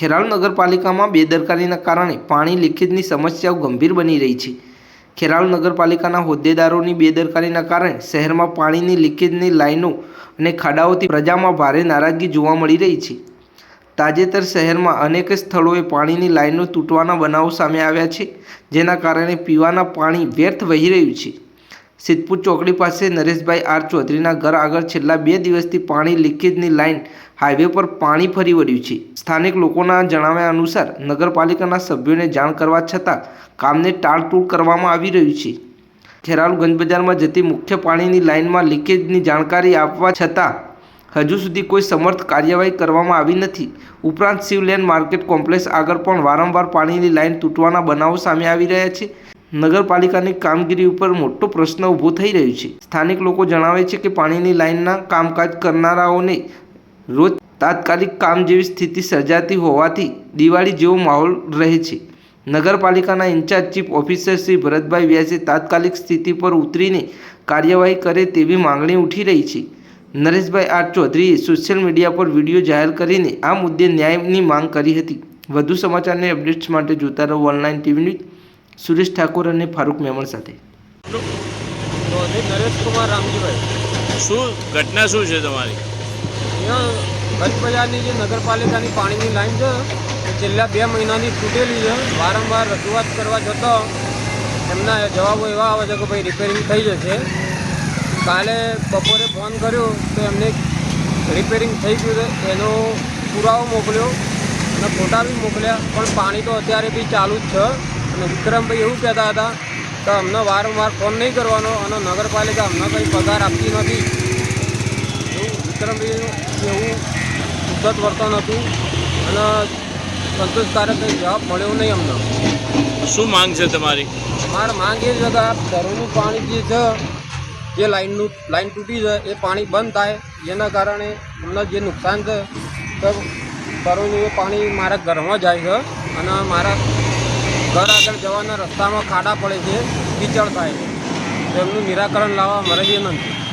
ખેરાલુ નગરપાલિકામાં બેદરકારીના કારણે પાણી લીકેજની સમસ્યાઓ ગંભીર બની રહી છે. ખેરાલુ નગરપાલિકાના હોદ્દેદારોની બેદરકારીના કારણે શહેરમાં પાણીની લીકેજની લાઈનો અને ખાડાઓથી પ્રજામાં ભારે નારાજગી જોવા મળી રહી છે. તાજેતર શહેરમાં અનેક સ્થળોએ પાણીની લાઈનો તૂટવાના બનાવો સામે આવ્યા છે, જેના કારણે પીવાના પાણી વ્યર્થ વહી રહ્યું છે. સિદ્ધપુર ચોકડી પાસે નરેશભાઈ આર ચૌધરીના ઘર આગળ છેલ્લા બે દિવસથી પાણી લીકેજની લાઇન હાઈવે પર પાણી ફરી વળ્યું છે. સ્થાનિક લોકોના જણાવ્યા અનુસાર નગરપાલિકાના સભ્યોને જાણ કરવા છતાં કામને ટાળટૂળ કરવામાં આવી રહ્યું છે. ખેરાલુ ગંજબજારમાં જતી મુખ્ય પાણીની લાઇનમાં લીકેજની જાણકારી આપવા છતાં હજુ સુધી કોઈ સમર્થ કાર્યવાહી કરવામાં આવી નથી. ઉપરાંત શિવલેન માર્કેટ કોમ્પ્લેક્સ આગળ પણ વારંવાર પાણીની લાઇન તૂટવાના બનાવો સામે આવી રહ્યા છે. નગરપાલિકાની કામગીરી ઉપર મોટો પ્રશ્ન ઊભો થઈ રહ્યો છે. સ્થાનિક લોકો જણાવે છે કે પાણીની લાઇનના કામકાજ કરનારાઓને રોજ તાત્કાલિક કામ જેવી સ્થિતિ સર્જાતી હોવાથી દિવાળી જેવો માહોલ રહે છે. નગરપાલિકાના in charge chief officer Shri Bharatbhai વ્યાસે તાત્કાલિક સ્થિતિ પર ઉતરીને કાર્યવાહી કરે તેવી માંગણી ઉઠી રહી છે. નરેશભાઈ આર ચૌધરીએ સોશિયલ મીડિયા પર વીડિયો જાહેર કરીને આ મુદ્દે ન્યાયની માંગ કરી હતી. વધુ સમાચારને અપડેટ્સ માટે જોતા રહો online TV news. Suresh Thakor અને ફારૂક મેમણ સાથે. નરેશકુમાર રામજીભાઈ શું ઘટના શું છે તમારી? અહીંયા કચ્છ બજારની જે નગરપાલિકાની પાણીની લાઈન છે એ છેલ્લા બે મહિનાની તૂટેલી છે. વારંવાર રજૂઆત કરવા જતાં એમના જવાબો એવા આવે છે કે ભાઈ રિપેરિંગ થઈ જશે. કાલે બપોરે ફોન કર્યો તો એમને રિપેરિંગ થઈ ગયું છે. એનો પુરાવો મોકલ્યો અને ફોટા બી મોકલ્યા. પણ પાણી તો અત્યારે બી ચાલુ જ છે. અને વિક્રમભાઈ એવું કહેતા હતા કે અમને વારંવાર ફોન નહીં કરવાનો અને નગરપાલિકા અમને કંઈ પગાર આપતી નથી. એવું વિક્રમભાઈનું એવું ઉદ્ધત વર્તન હતું અને સંતોષકારક કંઈ જવાબ મળ્યો નહીં અમને. શું માંગ છે તમારી? મારે માંગ એ છે કે આ ઘરોનું પાણી જે છે જે લાઇનનું લાઇન તૂટી છે એ પાણી બંધ થાય. જેના કારણે અમને જે નુકસાન છે તો ઘરોનું એ પાણી મારા ઘરમાં જાય છે અને મારા ઘર આગળ જવાના રસ્તામાં ખાડા પડે છે, કીચડ થાય. છે તેમનું નિરાકરણ લાવવા મારે વિનંતી